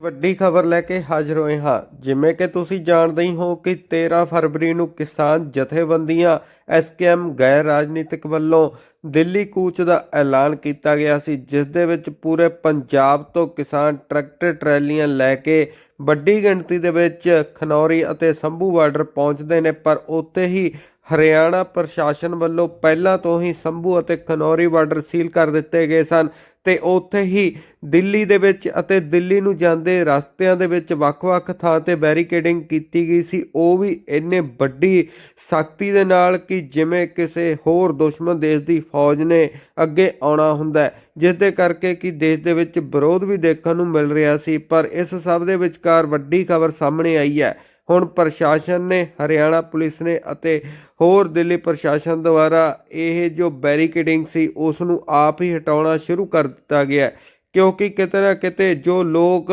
ਵੱਡੀ ਖਬਰ ਲੈ ਕੇ ਹਾਜ਼ਰ ਹੋਏ ਹਾਂ। ਜਿਵੇਂ ਕਿ ਤੁਸੀਂ ਜਾਣਦੇ ਹੀ ਹੋ ਕਿ 13 ਫਰਵਰੀ ਨੂੰ ਕਿਸਾਨ ਜਥੇਬੰਦੀਆਂ ਐਸਕੇਐਮ ਗੈਰ ਰਾਜਨੀਤਿਕ ਵੱਲੋਂ ਦਿੱਲੀ ਕੂਚ ਦਾ ਐਲਾਨ ਕੀਤਾ ਗਿਆ ਸੀ, ਜਿਸ ਦੇ ਵਿੱਚ ਪੂਰੇ ਪੰਜਾਬ ਤੋਂ ਕਿਸਾਨ ਟਰੈਕਟਰ ਟਰੈਲੀਆਂ ਲੈ ਕੇ ਵੱਡੀ ਗਿਣਤੀ ਦੇ ਵਿੱਚ ਖਨੌਰੀ ਅਤੇ ਸੰਭੂ ਬਾਰਡਰ ਪਹੁੰਚਦੇ ਨੇ, ਪਰ ਉੱਥੇ ਹੀ ਹਰਿਆਣਾ ਪ੍ਰਸ਼ਾਸਨ ਵੱਲੋਂ ਪਹਿਲਾਂ ਤੋਂ ਹੀ ਸੰਭੂ ਅਤੇ ਖਨੌਰੀ ਬਾਰਡਰ ਸੀਲ ਕਰ ਦਿੱਤੇ ਗਏ ਸਨ। ਤੇ ਉੱਥੇ ਹੀ ਦਿੱਲੀ ਦੇ ਵਿੱਚ ਅਤੇ ਦਿੱਲੀ ਨੂੰ ਜਾਂਦੇ ਰਸਤਿਆਂ ਦੇ ਵਿੱਚ ਵੱਖ-ਵੱਖ ਥਾਂ ਤੇ ਬੈਰੀਕੇਡਿੰਗ ਕੀਤੀ ਗਈ ਸੀ। ਉਹ ਵੀ ਇੰਨੇ ਵੱਡੀ ਸਖਤੀ ਦੇ ਨਾਲ ਕਿ ਜਿਵੇਂ ਕਿਸੇ ਹੋਰ ਦੁਸ਼ਮਣ ਦੇਸ਼ ਦੀ ਫੌਜ ਨੇ ਅੱਗੇ ਆਉਣਾ ਹੁੰਦਾ ਹੈ, ਜਿਸ ਦੇ ਕਰਕੇ ਕਿ ਦੇਸ਼ ਦੇ ਵਿੱਚ ਵਿਰੋਧ ਵੀ ਦੇਖਣ ਨੂੰ ਮਿਲ ਰਿਹਾ ਸੀ। ਪਰ ਇਸ ਸਭ ਦੇ ਵਿਚਕਾਰ ਵੱਡੀ ਖਬਰ ਸਾਹਮਣੇ ਆਈ ਹੈ। ਹੁਣ ਪ੍ਰਸ਼ਾਸਨ ਨੇ, ਹਰਿਆਣਾ ਪੁਲਿਸ ਨੇ ਅਤੇ ਹੋਰ ਦਿੱਲੀ ਪ੍ਰਸ਼ਾਸਨ ਦੁਆਰਾ ਇਹ ਜੋ ਬੈਰੀਕੇਡਿੰਗ ਸੀ ਉਸ ਨੂੰ ਆਪ ਹੀ ਹਟਾਉਣਾ ਸ਼ੁਰੂ ਕਰ ਦਿੱਤਾ ਗਿਆ ਕਿਉਂਕਿ ਕਿਤੇ ਨਾ ਕਿਤੇ ਜੋ ਲੋਕ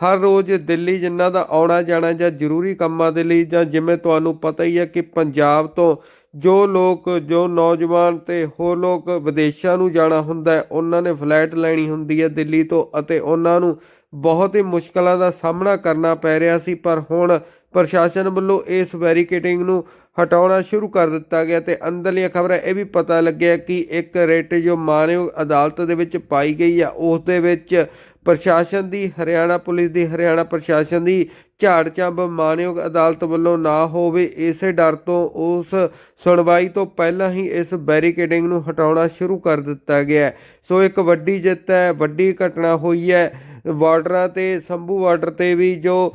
ਹਰ ਰੋਜ਼ ਦਿੱਲੀ ਜਿਨ੍ਹਾਂ ਦਾ ਆਉਣਾ ਜਾਣਾ ਜਾਂ ਜ਼ਰੂਰੀ ਕੰਮਾਂ ਦੇ ਲਈ ਜਾਂ ਜਿਵੇਂ ਤੁਹਾਨੂੰ ਪਤਾ ਹੀ ਹੈ ਕਿ ਪੰਜਾਬ ਤੋਂ ਜੋ ਲੋਕ, ਜੋ ਨੌਜਵਾਨ ਤੇ ਹੋਰ ਲੋਕ ਵਿਦੇਸ਼ਾਂ ਨੂੰ ਜਾਣਾ ਹੁੰਦਾ ਹੈ, ਉਹਨਾਂ ਨੇ ਫਲੈਟ ਲੈਣੀ ਹੁੰਦੀ ਹੈ ਦਿੱਲੀ ਤੋਂ ਅਤੇ ਉਹਨਾਂ ਨੂੰ ਬਹੁਤ ਹੀ ਮੁਸ਼ਕਲਾਂ ਦਾ ਸਾਹਮਣਾ ਕਰਨਾ ਪੈ ਰਿਹਾ ਸੀ। ਪਰ ਹੁਣ ਪ੍ਰਸ਼ਾਸਨ ਵੱਲੋਂ ਇਸ ਬੈਰੀਕੇਡਿੰਗ ਨੂੰ ਹਟਾਉਣਾ ਸ਼ੁਰੂ ਕਰ ਦਿੱਤਾ ਗਿਆ ਤੇ ਅੰਦਰਲੀਆਂ ਖਬਰਾਂ ਇਹ ਵੀ ਪਤਾ ਲੱਗਿਆ ਕਿ ਇੱਕ ਰੇਟ ਜੋ ਮਾਨਯੋਗ ਅਦਾਲਤ ਦੇ ਵਿੱਚ ਪਾਈ ਗਈ ਆ, ਉਸ ਦੇ ਵਿੱਚ ਪ੍ਰਸ਼ਾਸਨ ਦੀ, ਹਰਿਆਣਾ ਪੁਲਿਸ ਦੀ, ਹਰਿਆਣਾ ਪ੍ਰਸ਼ਾਸਨ ਦੀ ਝਾੜ ਝੰਬ ਮਾਨਯੋਗ ਅਦਾਲਤ ਵੱਲੋਂ ਨਾ ਹੋਵੇ, ਇਸੇ ਡਰ ਤੋਂ ਉਸ ਸੁਣਵਾਈ ਤੋਂ ਪਹਿਲਾਂ ਹੀ ਇਸ ਬੈਰੀਕੇਡਿੰਗ ਨੂੰ ਹਟਾਉਣਾ ਸ਼ੁਰੂ ਕਰ ਦਿੱਤਾ ਗਿਆ ਸੋ ਇੱਕ ਵੱਡੀ ਜਿੱਤ ਹੈ, ਵੱਡੀ ਘਟਨਾ ਹੋਈ ਹੈ। ਬਾਰਡਰਾਂ ਤੇ, ਸੰਭੂ ਬਾਰਡਰ ਤੇ ਵੀ ਜੋ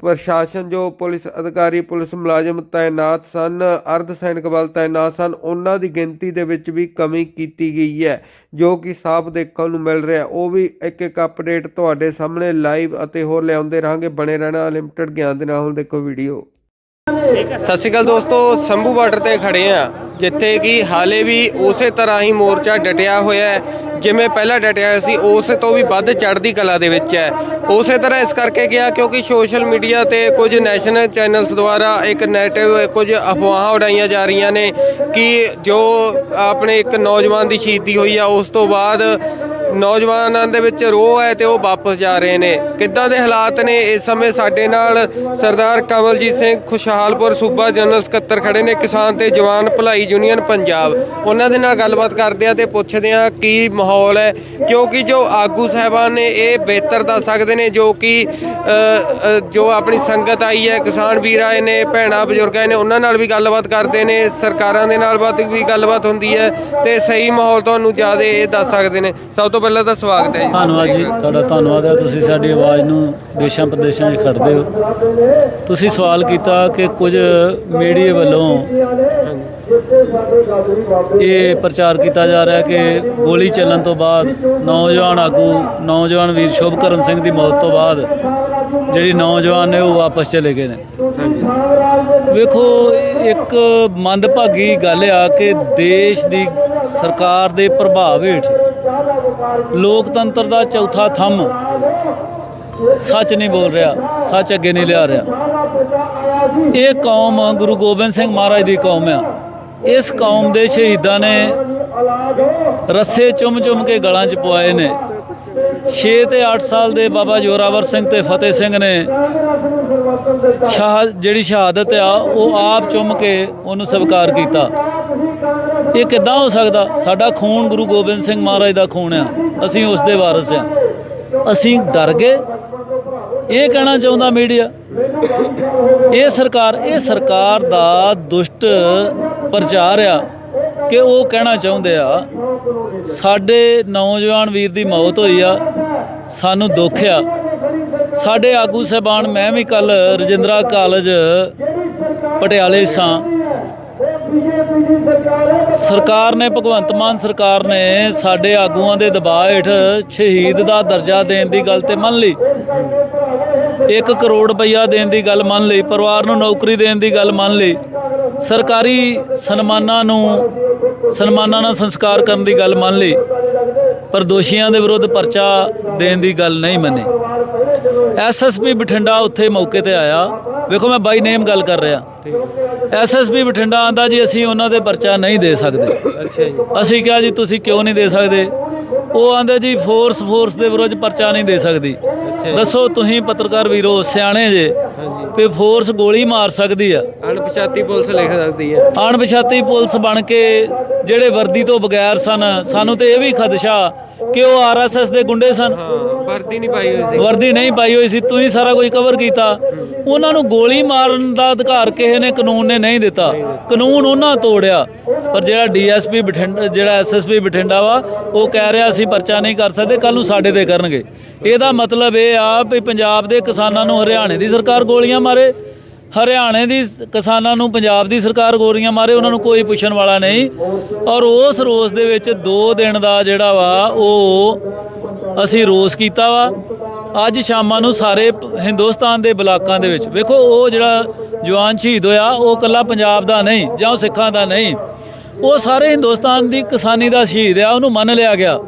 ਪ੍ਰਸ਼ਾਸਨ, ਜੋ ਪੁਲਿਸ ਅਧਿਕਾਰੀ, ਪੁਲਿਸ ਮੁਲਾਜ਼ਮ ਤਾਇਨਾਤ ਸਨ, ਅਰਧ ਸੈਨਿਕ ਬਲ ਤਾਇਨਾਤ ਸਨ, ਉਹਨਾਂ ਦੀ ਗਿਣਤੀ ਦੇ ਵਿੱਚ ਵੀ ਕਮੀ ਕੀਤੀ ਗਈ ਹੈ। ਜੋ ਕਿ ਸਾਫ਼ ਦੇਖਣ ਨੂੰ ਮਿਲ ਰਿਹਾ ਉਹ ਵੀ ਇੱਕ ਇੱਕ ਅਪਡੇਟ ਤੁਹਾਡੇ ਸਾਹਮਣੇ ਲਾਈਵ ਅਤੇ ਹੋਰ ਲਿਆਉਂਦੇ ਰਹਾਂਗੇ, ਬਣੇ ਰਹਿਣਾ ਲਿਮਟਿਡ ਗਿਆਨ ਦੇ ਨਾਲ ਦੇਖੋ ਵੀਡੀਓ। ਸਤਿ ਸ਼੍ਰੀ ਅਕਾਲ ਦੋਸਤੋ, ਸੰਭੂ ਬਾਰਡਰ ਤੇ ਖੜੇ ਆ ਜਿੱਥੇ ਕਿ ਹਾਲੇ ਵੀ ਉਸੇ ਤਰ੍ਹਾਂ ਹੀ ਮੋਰਚਾ ਡਟਿਆ ਹੋਇਆ ਹੈ, ਜਿਵੇਂ ਪਹਿਲਾਂ ਡਟਿਆ ਹੋਇਆ ਸੀ, ਉਸੇ ਤੋਂ ਵੀ ਵੱਧ ਚੜ੍ਹਦੀ ਕਲਾ ਦੇ ਵਿੱਚ ਹੈ। ਉਸੇ ਤਰ੍ਹਾਂ ਇਸ ਕਰਕੇ ਗਿਆ ਕਿਉਂਕਿ ਸੋਸ਼ਲ ਮੀਡੀਆ ਤੇ ਕੁਝ ਨੈਸ਼ਨਲ ਚੈਨਲਸ ਦੁਆਰਾ ਇੱਕ ਨੈਗੇਟਿਵ, ਕੁਝ ਅਫਵਾਹਾਂ ਉਡਾਈਆਂ ਜਾ ਰਹੀਆਂ ਨੇ ਕਿ ਜੋ ਆਪਣੇ ਇੱਕ ਨੌਜਵਾਨ ਦੀ ਸ਼ਹੀਦੀ ਹੋਈ ਆ, ਉਸ ਤੋਂ ਬਾਅਦ ਨੌਜਵਾਨਾਂ ਦੇ ਵਿੱਚ ਰੋਹ ਹੈ ਤੇ ਉਹ ਵਾਪਸ ਜਾ ਰਹੇ ਨੇ। ਕਿੱਦਾਂ ਦੇ ਹਾਲਾਤ ਨੇ? ਇਸ ਸਮੇਂ ਸਾਡੇ ਨਾਲ ਸਰਦਾਰ ਕਮਲਜੀਤ ਸਿੰਘ ਖੁਸ਼ਹਾਲਪੁਰ ਸੂਬਾ ਜਨਰਲ ਸਕੱਤਰ ਖੜੇ ਨੇ। ਕਿਸਾਨ ਤੇ ਜਵਾਨ ਭਲਾਈ ਯੂਨੀਅਨ ਪੰਜਾਬ। ਉਹਨਾਂ ਦੇ ਨਾਲ ਗੱਲਬਾਤ ਕਰਦੇ ਆ ਤੇ ਪੁੱਛਦੇ ਆ ਕੀ ਮਾਹੌਲ ਹੈ। ਕਿਉਂਕਿ ਜੋ ਆਗੂ ਸਾਹਿਬਾਨ ਨੇ, ਇਹ ਬਿਹਤਰ ਦੱਸ ਸਕਦੇ ਨੇ ਜੋ ਕਿ ਜੋ ਆਪਣੀ ਸੰਗਤ ਆਈ ਹੈ, ਕਿਸਾਨ ਵੀਰ ਆਏ ਨੇ, ਭੈਣਾਂ ਬਜ਼ੁਰਗ ਆਏ ਨੇ, ਉਹਨਾਂ ਨਾਲ ਵੀ ਗੱਲਬਾਤ ਕਰਦੇ ਨੇ। ਸਰਕਾਰਾਂ ਦੇ ਨਾਲ ਬਾਤ ਵੀ ਗੱਲਬਾਤ ਹੁੰਦੀ ਹੈ ਤੇ ਸਹੀ ਮਾਹੌਲ ਤੁਹਾਨੂੰ ਜ਼ਿਆਦਾ ਇਹ ਦੱਸ ਸਕਦੇ ਨੇ। ਸਭ ਤੋਂ ਪਹਿਲਾਂ ਤਾਂ ਸਵਾਗਤ ਹੈ ਜੀ। ਧੰਨਵਾਦ ਜੀ, ਤੁਹਾਡਾ ਧੰਨਵਾਦ ਹੈ। ਤੁਸੀਂ ਸਾਡੀ ਆਵਾਜ਼ ਨੂੰ ਦੇਸ਼ਾਂ ਪ੍ਰਦੇਸ਼ਾਂ 'ਚ ਖੜਦੇ ਹੋ। ਤੁਸੀਂ ਸਵਾਲ ਕੀਤਾ ਕਿ ਕੁਝ ਮੀਡੀਆ ਵੱਲੋਂ ਇਹ ਪ੍ਰਚਾਰ ਕੀਤਾ ਜਾ ਰਿਹਾ ਕਿ ਗੋਲੀ ਚੱਲਣ ਤੋਂ ਬਾਅਦ ਨੌਜਵਾਨ ਆਗੂ, ਨੌਜਵਾਨ ਵੀਰ ਸ਼ੁਭਕਰਨ ਸਿੰਘ ਦੀ ਮੌਤ ਤੋਂ ਬਾਅਦ ਜਿਹੜੀ ਨੌਜਵਾਨ ਨੇ ਉਹ ਵਾਪਸ ਚਲੇ ਗਏ ਨੇ। ਵੇਖੋ, ਇੱਕ ਮੰਦਭਾਗੀ ਗੱਲ ਆ ਕਿ ਦੇਸ਼ ਦੀ ਸਰਕਾਰ ਦੇ ਪ੍ਰਭਾਵ ਹੇਠ ਲੋਕਤੰਤਰ ਦਾ ਚੌਥਾ ਥੰਮ ਸੱਚ ਨਹੀਂ ਬੋਲ ਰਿਹਾ, ਸੱਚ ਅੱਗੇ ਨਹੀਂ ਲਿਆ ਰਿਹਾ। ਇਹ ਕੌਮ ਗੁਰੂ ਗੋਬਿੰਦ ਸਿੰਘ ਮਹਾਰਾਜ ਦੀ ਕੌਮ ਆ। ਇਸ ਕੌਮ ਦੇ ਸ਼ਹੀਦਾਂ ਨੇ ਰੱਸੇ ਚੁੰਮ-ਚੁੰਮ ਕੇ ਗਲਾਂ 'ਚ ਪਵਾਏ ਨੇ। 6 ਤੇ 8 ਸਾਲ ਦੇ ਬਾਬਾ ਜੋਰਾਵਰ ਸਿੰਘ ਤੇ ਫਤਿਹ ਸਿੰਘ ਨੇ ਸ਼ਹਾਦ ਜਿਹੜੀ ਸ਼ਹਾਦਤ ਆ, ਉਹ ਆਪ ਚੁੰਮ ਕੇ ਉਹਨੂੰ ਸਵੀਕਾਰ ਕੀਤਾ। ਇਹ ਕਿੱਦਾਂ ਹੋ ਸਕਦਾ? ਸਾਡਾ ਖੂਨ ਗੁਰੂ ਗੋਬਿੰਦ ਸਿੰਘ ਮਹਾਰਾਜ ਦਾ ਖੂਨ ਆ। ਅਸੀਂ ਉਸ ਦੇ ਵਾਰਸ ਆ। ਅਸੀਂ ਡਰ ਗਏ। ਇਹ ਕਹਿਣਾ ਚਾਹੁੰਦਾ ਮੀਡੀਆ। ਇਹ ਸਰਕਾਰ ਇਹ ਸਰਕਾਰ ਦਾ ਦੁਸ਼ਟ ਪ੍ਰਚਾਰ ਆ ਕਿ ਉਹ ਕਹਿਣਾ ਚਾਹੁੰਦੇ ਆ, ਸਾਡੇ ਨੌਜਵਾਨ ਵੀਰ ਦੀ ਮੌਤ ਹੋਈ ਆ, ਸਾਨੂੰ ਦੁੱਖ ਆ। ਸਾਡੇ ਆਗੂ ਸਹਿਬਾਨ, ਮੈਂ ਵੀ ਕੱਲ ਰਜਿੰਦਰਾ ਕਾਲਜ ਪਟਿਆਲੇ ਸਾਂ। ਸਰਕਾਰ ਨੇ, ਭਗਵੰਤ ਮਾਨ ਸਰਕਾਰ ਨੇ ਸਾਡੇ ਆਗੂਆਂ ਦੇ ਦਬਾਅ ਹੇਠ ਸ਼ਹੀਦ ਦਾ ਦਰਜਾ ਦੇਣ ਦੀ ਗੱਲ ਤੇ ਮੰਨ ਲਈ। 1 ਕਰੋੜ ਰੁਪਈਆ ਦੇਣ ਦੀ ਗੱਲ ਮੰਨ ਲਈ, ਪਰਿਵਾਰ ਨੂੰ ਨੌਕਰੀ ਦੇਣ ਦੀ ਗੱਲ ਮੰਨ ਲਈ। ਸਰਕਾਰੀ ਸਨਮਾਨਾਂ ਨੂੰ, ਸਨਮਾਨਾਂ ਨਾਲ ਸੰਸਕਾਰ ਕਰਨ ਦੀ ਗੱਲ ਮੰਨ ਲਈ। ਪਰ ਦੋਸ਼ੀਆਂ ਦੇ ਵਿਰੁੱਧ ਪਰਚਾ ਦੇਣ ਦੀ ਗੱਲ ਨਹੀਂ ਮੰਨੀ। ਐਸਐਸਪੀ ਬਠਿੰਡਾ ਉੱਥੇ ਮੌਕੇ ਤੇ ਆਇਆ। ਵੇਖੋ ਮੈਂ ਬਾਈ ਨੇਮ ਗੱਲ ਕਰ ਰਿਹਾ। ਐਸਐਸਪੀ ਬਠਿੰਡਾ ਆਂਦਾ ਜੀ ਅਸੀਂ ਉਹਨਾਂ ਦੇ ਪਰਚਾ ਨਹੀਂ ਦੇ ਸਕਦੇ। ਅੱਛਾ ਜੀ। ਅਸੀਂ ਕਿਹਾ ਜੀ ਤੁਸੀਂ ਕਿਉਂ ਨਹੀਂ ਦੇ ਸਕਦੇ? ਉਹ ਆਂਦੇ ਜੀ ਫੋਰਸ ਫੋਰਸ ਦੇ ਵਿਰੁੱਧ ਪਰਚਾ ਨਹੀਂ ਦੇ ਸਕਦੀ। ਦੱਸੋ ਤੁਸੀਂ ਪੱਤਰਕਾਰ ਵੀਰੋ ਸਿਆਣੇ ਜੇ। ਵੀ ਫੋਰਸ ਗੋਲੀ ਮਾਰ ਸਕਦੀ ਆ। ਅਣਪਛਾਤੀ ਪੁਲਿਸ ਲਿਖ ਸਕਦੀ ਹੈ ਅਣਪਛਾਤੀ ਪੁਲਿਸ ਬਣ ਕੇ ਜਿਹੜੇ ਵਰਦੀ ਤੋਂ ਬਗੈਰ ਸਨ ਸਾਨੂੰ ਤੇ ਇਹ ਵੀ ਖਦਸ਼ਾ ਕਿ ਉਹ ਆਰਐਸਐਸ ਦੇ ਗੁੰਡੇ ਸਨ। ਹਾਂ ਵਰਦੀ ਨਹੀਂ ਪਾਈ ਹੋਈ ਸੀ। ਵਰਦੀ ਨਹੀਂ ਪਾਈ ਹੋਈ ਸੀ ਤੁਸੀਂ ਸਾਰਾ ਕੁਝ ਕਵਰ ਕੀਤਾ। ਉਹਨਾਂ ਨੂੰ ਗੋਲੀ ਮਾਰਨ ਦਾ ਅਧਿਕਾਰ ਕਿਸੇ ਨੇ ਕਾਨੂੰਨ ਨੇ ਨਹੀਂ ਦਿੱਤਾ। ਕਾਨੂੰਨ ਉਹਨਾਂ ਤੋੜਿਆ। ਪਰ ਜਿਹੜਾ ਡੀਐਸਪੀ ਬਠਿੰਡਾ ਜਿਹੜਾ ਐਸਐਸਪੀ ਬਠਿੰਡਾ ਵਾ ਉਹ ਕਹਿ ਰਿਹਾ ਸੀ ਪਰਚਾ ਨਹੀਂ ਕਰ ਸਕਦੇ ਕੱਲ ਨੂੰ ਸਾਡੇ ਤੇ ਕਰਨਗੇ। ਇਹਦਾ ਮਤਲਬ ਇਹ ਆ ਵੀ ਪੰਜਾਬ ਦੇ ਕਿਸਾਨਾਂ ਨੂੰ ਹਰਿਆਣੇ ਦੀ ਸਰਕਾਰ ਗੋਲੀਆਂ ਮਾਰੇ। ਹਰਿਆਣੇ ਦੀ ਕਿਸਾਨਾਂ ਨੂੰ, ਪੰਜਾਬ ਦੀ ਸਰਕਾਰ ਗੋਲੀਆਂ ਮਾਰੇ, ਉਹਨਾਂ ਨੂੰ ਕੋਈ ਪੁੱਛਣ ਵਾਲਾ ਨਹੀਂ। ਔਰ ਉਸ ਰੋਸ ਦੇ ਵਿੱਚ 2 ਦਿਨ ਦਾ ਜਿਹੜਾ ਵਾ, ਉਹ ਅਸੀਂ ਰੋਸ ਕੀਤਾ ਵਾ। ਅੱਜ ਸ਼ਾਮਾਂ ਨੂੰ ਸਾਰੇ ਹਿੰਦੁਸਤਾਨ ਦੇ ਬਲਾਕਾਂ ਦੇ ਵਿੱਚ। ਵੇਖੋ, ਉਹ ਜਿਹੜਾ ਜਵਾਨ ਸ਼ਹੀਦ ਹੋਇਆ, ਉਹ ਕੱਲਾ ਪੰਜਾਬ ਦਾ ਨਹੀਂ, ਜਾਂ ਉਹ ਸਿੱਖਾਂ ਦਾ ਨਹੀਂ। ਉਹ ਸਾਰੇ ਹਿੰਦੁਸਤਾਨ ਦੀ ਕਿਸਾਨੀ ਦਾ ਸ਼ਹੀਦ ਆ, ਉਹਨੂੰ ਮੰਨ ਲਿਆ ਗਿਆ।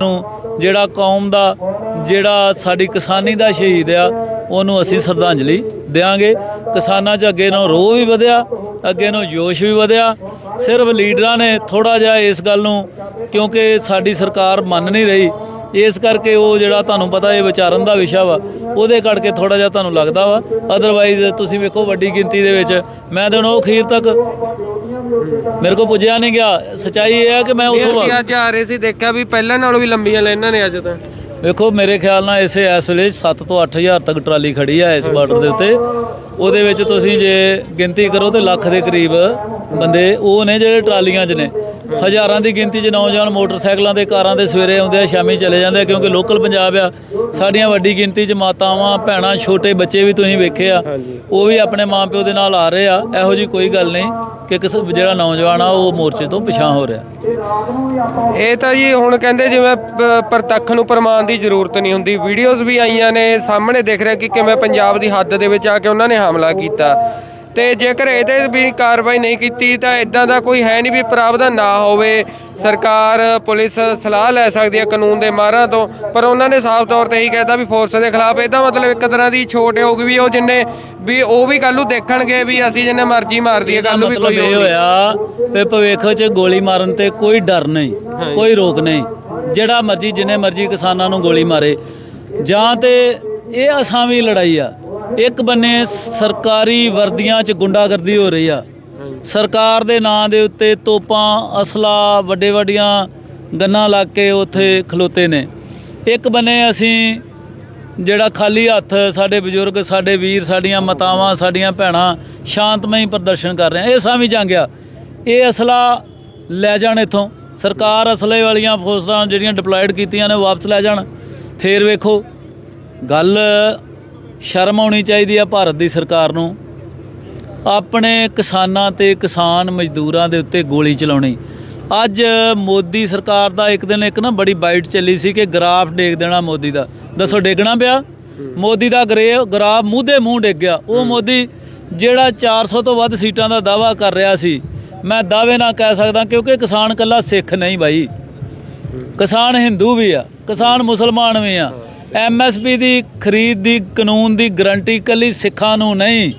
ਨੂੰ ਜਿਹੜਾ ਕੌਮ ਦਾ, ਜਿਹੜਾ ਸਾਡੀ ਕਿਸਾਨੀ ਦਾ ਸ਼ਹੀਦ ਆ ਉਹਨੂੰ ਅਸੀਂ ਸ਼ਰਧਾਂਜਲੀ ਦੇਾਂਗੇ ਕਿਸਾਨਾਂ 'ਚ ਅੱਗੇ ਨੂੰ ਰੋਹ ਵੀ ਵਧਿਆ, ਅੱਗੇ ਨੂੰ ਜੋਸ਼ ਵੀ ਵਧਿਆ। ਸਿਰਫ ਲੀਡਰਾਂ ਨੇ ਥੋੜਾ ਜਿਹਾ ਇਸ ਗੱਲ ਨੂੰ, ਕਿਉਂਕਿ ਸਾਡੀ ਸਰਕਾਰ ਮੰਨ ਨਹੀਂ ਰਹੀ। ਇਸ ਕਰਕੇ ਉਹ ਜਿਹੜਾ ਤੁਹਾਨੂੰ ਪਤਾ ਇਹ ਵਿਚਾਰਨ ਦਾ ਵਿਸ਼ਾ ਵਾ, ਉਹਦੇ ਕਰਕੇ ਥੋੜਾ ਜਿਹਾ ਤੁਹਾਨੂੰ ਲੱਗਦਾ ਵਾ। ਅਦਰਵਾਈਜ਼ ਤੁਸੀਂ ਵੇਖੋ ਵੱਡੀ ਗਿਣਤੀ ਦੇ ਵਿੱਚ, ਮੈਂ ਤਾਂ ਉਹ ਅਖੀਰ ਤੱਕ ਮੇਰੇ ਕੋ ਪੁੱਜਿਆ ਨਹੀਂ ਗਿਆ। ਸਚਾਈ ਇਹ ਹੈ ਕਿ ਮੈਂ ਉੱਥੋਂ ਅਸੀਂ ਅੱਜ ਆ ਰਹੇ ਸੀ, ਦੇਖਿਆ ਵੀ ਪਹਿਲਾਂ ਨਾਲੋਂ ਵੀ ਲੰਬੀਆਂ ਲਾਈਨਾਂ ਨੇ ਅੱਜ ਤਾਂ। ਵੇਖੋ, ਮੇਰੇ ਖਿਆਲ ਨਾਲ ਇਸੇ ਇਸ ਵੇਲੇ 7 ਤੋਂ 8000 ਤੱਕ ਟਰਾਲੀ ਖੜੀ ਆ ਇਸ ਬਾਰਡਰ ਦੇ ਉੱਤੇ। ਉਹਦੇ ਵਿੱਚ ਤੁਸੀਂ ਜੇ ਗਿਣਤੀ ਕਰੋ ਤੇ ਲੱਖ ਦੇ ਕਰੀਬ ਬੰਦੇ, ਉਹ ਨੇ ਜਿਹੜੇ ਟਰਾਲੀਆਂ 'ਚ ਨੇ। ਹਜ਼ਾਰਾਂ ਦੀ ਗਿਣਤੀ 'ਚ ਨੌਜਵਾਨ ਮੋਟਰਸਾਈਕਲਾਂ ਤੇ ਕਾਰਾਂ ਦੇ ਸਵੇਰੇ ਆਉਂਦੇ ਆ ਸ਼ਾਮੀ ਚਲੇ ਜਾਂਦੇ ਆ ਕਿਉਂਕਿ ਲੋਕਲ ਪੰਜਾਬ ਆ ਸਾਡੀਆਂ ਵੱਡੀ ਗਿਣਤੀ 'ਚ ਮਾਤਾਵਾਂ ਭੈਣਾਂ ਛੋਟੇ ਬੱਚੇ ਵੀ ਤੁਸੀਂ ਵੇਖੇ ਆ ਉਹ ਵੀ ਆਪਣੇ ਮਾਪਿਓ ਦੇ ਨਾਲ ਆ ਰਹੇ ਆ ਇਹੋ ਜੀ ਕੋਈ ਗੱਲ ਨਹੀਂ ਕਿ ਕਿਸ ਜਿਹੜਾ ਨੌਜਵਾਨ ਆ ਉਹ ਮੋਰਚੇ ਤੋਂ ਪਿਛਾਂ ਹੋ ਰਿਹਾ। ਇਹ ਤਾਂ ਜੀ ਹੁਣ ਕਹਿੰਦੇ ਜਿਵੇਂ ਪ੍ਰਤੱਖ ਨੂੰ ਪ੍ਰਮਾਣ ਦੀ ਜ਼ਰੂਰਤ ਨਹੀਂ ਹੁੰਦੀ ਵੀਡੀਓਜ਼ ਵੀ ਆਈਆਂ ਨੇ ਸਾਹਮਣੇ ਦਿਖ ਰਿਹਾ ਕਿ ਕਿਵੇਂ ਪੰਜਾਬ ਦੀ ਹੱਦ ਦੇ ਵਿੱਚ ਆ ਕੇ ਉਹਨਾਂ ਨੇ ਹਮਲਾ ਕੀਤਾ। ਤੇ ਜੇਕਰ ਇਹਦੇ ਵੀ ਕਾਰਵਾਈ ਨਹੀਂ ਕੀਤੀ ਤਾਂ ਇਦਾਂ ਦਾ ਕੋਈ ਹੈ ਨਹੀਂ ਵੀ ਪ੍ਰਾਵਧਾਨ ਨਾ ਹੋਵੇ। ਸਰਕਾਰ ਪੁਲਿਸ ਸਲਾਹ ਲੈ ਸਕਦੀ ਹੈ ਕਾਨੂੰਨ ਦੇ ਮਾਹਰਾਂ ਤੋਂ ਪਰ ਉਹਨਾਂ ਨੇ ਸਾਫ਼ ਤੌਰ ਤੇ ਹੀ ਕਹਿਤਾ ਵੀ ਫੋਰਸ ਦੇ ਖਿਲਾਫ ਇਹਦਾ ਮਤਲਬ ਇੱਕ ਤਰ੍ਹਾਂ ਦੀ ਛੋਟ ਹੋਊਗੀ ਵੀ ਉਹ ਜਿੰਨੇ ਵੀ ਉਹ ਵੀ ਕੱਲ ਨੂੰ ਦੇਖਣਗੇ ਵੀ ਅਸੀਂ ਜਿੰਨੇ ਮਰਜ਼ੀ ਮਾਰ ਦਈਏ ਕੱਲ ਨੂੰ ਵੀ ਕੋਈ ਇਹ ਹੋਇਆ ਵੀ ਭਵਿੱਖ 'ਚ ਗੋਲੀ ਮਾਰਨ ਤੇ ਕੋਈ ਡਰ ਨਹੀਂ ਕੋਈ ਰੋਕ ਨਹੀਂ। ਜਿਹੜਾ ਮਰਜ਼ੀ ਜਿੰਨੇ ਮਰਜ਼ੀ ਕਿਸਾਨਾਂ ਨੂੰ ਗੋਲੀ ਮਾਰੇ। ਜਾਂ ਤੇ ਇਹ ਅਸਾਵੀਂ ਲੜਾਈ ਆ। ਇੱਕ ਬੰਨੇ ਸਰਕਾਰੀ ਵਰਦੀਆਂ 'ਚ ਗੁੰਡਾਗਰਦੀ ਹੋ ਰਹੀ ਆ। ਸਰਕਾਰ ਦੇ ਨਾਂ ਦੇ ਉੱਤੇ ਤੋਪਾਂ, ਅਸਲਾ, ਵੱਡੇ ਵੱਡੀਆਂ ਗੰਨਾਂ ਲਾ ਕੇ ਉੱਥੇ ਖਲੋਤੇ ਨੇ। ਇੱਕ ਬੰਨੇ ਅਸੀਂ ਜਿਹੜਾ ਖਾਲੀ ਹੱਥ ਸਾਡੇ ਬਜ਼ੁਰਗ, ਸਾਡੇ ਵੀਰ, ਸਾਡੀਆਂ ਮਾਤਾਵਾਂ, ਸਾਡੀਆਂ ਭੈਣਾਂ ਸ਼ਾਂਤਮਈ ਪ੍ਰਦਰਸ਼ਨ ਕਰ ਰਹੇ ਆ ਇਹ ਸਾਵੀਂ ਜਾਂਗਿਆ ਇਹ ਅਸਲਾ ਲੈ ਜਾਣ ਇੱਥੋਂ। ਸਰਕਾਰ ਅਸਲੇ ਵਾਲੀਆਂ ਫੋਰਸਾਂ ਜਿਹੜੀਆਂ ਡਿਪਲੋਇਡ ਕੀਤੀਆਂ ਨੇ ਵਾਪਸ ਲੈ ਜਾਣ। ਫੇਰ ਵੇਖੋ, ਗੱਲ ਸ਼ਰਮ ਆਉਣੀ ਚਾਹੀਦੀ ਆ ਭਾਰਤ ਦੀ ਸਰਕਾਰ ਨੂੰ। ਆਪਣੇ ਕਿਸਾਨਾਂ ਤੇ ਕਿਸਾਨ ਮਜ਼ਦੂਰਾਂ ਦੇ ਉੱਤੇ ਗੋਲੀ ਚਲਾਉਣੀ। ਅੱਜ ਮੋਦੀ ਸਰਕਾਰ ਦਾ ਇੱਕ ਦਿਨ ਇੱਕ ਨਾ ਬੜੀ ਬਾਈਟ ਚੱਲੀ ਸੀ ਕਿ ਗ੍ਰਾਫ ਡੇਗ ਦੇਣਾ ਮੋਦੀ ਦਾ। ਦੱਸੋ ਡੇਗਣਾ ਪਿਆ? ਮੋਦੀ ਦਾ ਗਰੇ ਗ੍ਰਾਫ ਮੂੰਹ ਦੇ ਮੂੰਹ ਡਿੱਗ ਗਿਆ। ਉਹ ਮੋਦੀ ਜਿਹੜਾ 400 ਤੋਂ ਵੱਧ ਸੀਟਾਂ ਦਾ ਦਾਵਾ ਕਰ ਰਿਹਾ ਸੀ। ਮੈਂ ਦਾਅਵੇ ਨਾਲ ਕਹਿ ਸਕਦਾ ਕਿਉਂਕਿ ਕਿਸਾਨ ਕੱਲਾ ਸਿੱਖ ਨਹੀਂ ਬਾਈ। ਕਿਸਾਨ ਹਿੰਦੂ ਵੀ ਆ, ਕਿਸਾਨ ਮੁਸਲਮਾਨ ਵੀ ਆ। ਐਮਐਸਪੀ ਦੀ ਖਰੀਦ ਦੀ ਕਾਨੂੰਨ ਦੀ ਗਰੰਟੀ ਕੱਲੀ ਸਿੱਖਾਂ ਨੂੰ ਨਹੀਂ।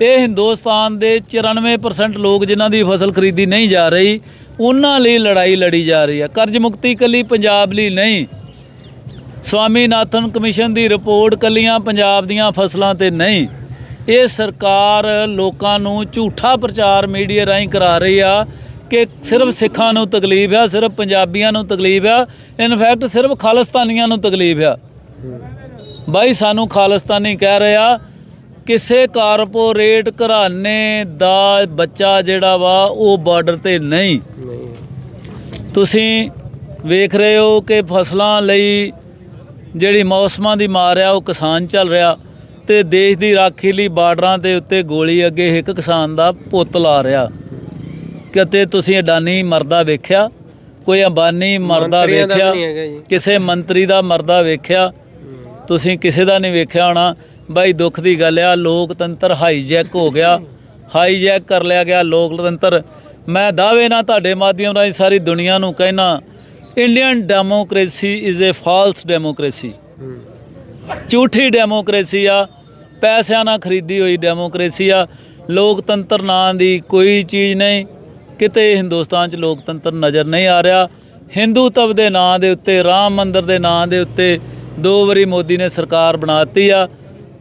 ਇਹ ਹਿੰਦੁਸਤਾਨ ਦੇ 94% ਲੋਕ ਜਿਨ੍ਹਾਂ ਦੀ ਫਸਲ ਖਰੀਦੀ ਨਹੀਂ ਜਾ ਰਹੀ, ਉਹਨਾਂ ਲਈ ਲੜਾਈ ਲੜੀ ਜਾ ਰਹੀ ਹੈ। ਕਰਜ਼ ਮੁਕਤੀ ਕੱਲੀ ਪੰਜਾਬ ਲਈ ਨਹੀਂ। ਸਵਾਮੀਨਾਥਨ ਕਮਿਸ਼ਨ ਦੀ ਰਿਪੋਰਟ ਕੱਲੀਆਂ ਪੰਜਾਬ ਦੀਆਂ ਫਸਲਾਂ ਤੇ ਨਹੀਂ। ਇਹ ਸਰਕਾਰ ਲੋਕਾਂ ਨੂੰ ਝੂਠਾ ਪ੍ਰਚਾਰ ਮੀਡੀਆ ਰਾਹੀਂ ਕਰਾ ਰਹੀ ਆ ਕਿ ਸਿਰਫ ਸਿੱਖਾਂ ਨੂੰ ਤਕਲੀਫ ਆ, ਸਿਰਫ ਪੰਜਾਬੀਆਂ ਨੂੰ ਤਕਲੀਫ ਆ। ਇਨਫੈਕਟ ਸਿਰਫ ਖਾਲਿਸਤਾਨੀਆਂ ਨੂੰ ਤਕਲੀਫ ਆ। ਬਾਈ ਸਾਨੂੰ ਖਾਲਿਸਤਾਨੀ ਕਹਿ ਰਿਹਾ ਕਿਸੇ ਕਾਰਪੋਰੇਟ ਘਰਾਣੇ ਦਾ ਬੱਚਾ ਜਿਹੜਾ ਵਾ ਉਹ ਬਾਰਡਰ ਤੇ ਨਹੀਂ ਤੁਸੀਂ ਵੇਖ ਰਹੇ ਹੋ ਕਿ ਫਸਲਾਂ ਲਈ ਜਿਹੜੀ ਮੌਸਮਾਂ ਦੀ ਮਾਰ ਆ ਉਹ ਕਿਸਾਨ ਚੱਲ ਰਿਹਾ ਤੇ ਦੇਸ਼ ਦੀ ਰਾਖੀ ਲਈ ਬਾਰਡਰਾਂ ਦੇ ਉੱਤੇ ਗੋਲੀ ਅੱਗੇ ਇੱਕ ਕਿਸਾਨ ਦਾ ਪੁੱਤ ਲਾ ਰਿਹਾ ਕਿਤੇ ਤੁਸੀਂ ਅਡਾਨੀ ਮਰਦਾ ਵੇਖਿਆ ਕੋਈ ਅੰਬਾਨੀ ਮਰਦਾ ਵੇਖਿਆ। ਕਿਸੇ ਮੰਤਰੀ ਦਾ ਮਰਦਾ ਵੇਖਿਆ ਤੁਸੀਂ ਕਿਸੇ ਦਾ ਨਹੀਂ ਵੇਖਿਆ ਹੋਣਾ। ਬਾਈ, ਦੁੱਖ ਦੀ ਗੱਲ ਆ, ਲੋਕਤੰਤਰ ਹਾਈਜੈਕ ਹੋ ਗਿਆ। ਹਾਈਜੈਕ ਕਰ ਲਿਆ ਗਿਆ ਲੋਕਤੰਤਰ। ਮੈਂ ਦਾਅਵੇ ਨਾਲ ਤੁਹਾਡੇ ਮਾਧਿਅਮ ਰਾਹੀਂ ਸਾਰੀ ਦੁਨੀਆ ਨੂੰ ਕਹਿਣਾ Indian democracy is a false democracy ਝੂਠੀ ਡੈਮੋਕ੍ਰੇਸੀ ਆ, ਪੈਸਿਆਂ ਨਾਲ ਖਰੀਦੀ ਹੋਈ ਡੈਮੋਕ੍ਰੇਸੀ ਆ। ਲੋਕਤੰਤਰ ਨਾਂ ਦੀ ਕੋਈ ਚੀਜ਼ ਨਹੀਂ, ਕਿਤੇ ਹਿੰਦੁਸਤਾਨ 'ਚ ਲੋਕਤੰਤਰ ਨਜ਼ਰ ਨਹੀਂ ਆ ਰਿਹਾ। ਹਿੰਦੂਤਵ ਦੇ ਨਾਂ ਦੇ ਉੱਤੇ, ਰਾਮ ਮੰਦਰ ਦੇ ਨਾਂ ਦੇ ਉੱਤੇ ਦੋ ਵਾਰੀ ਮੋਦੀ ਨੇ ਸਰਕਾਰ ਬਣਾਤੀ ਆ।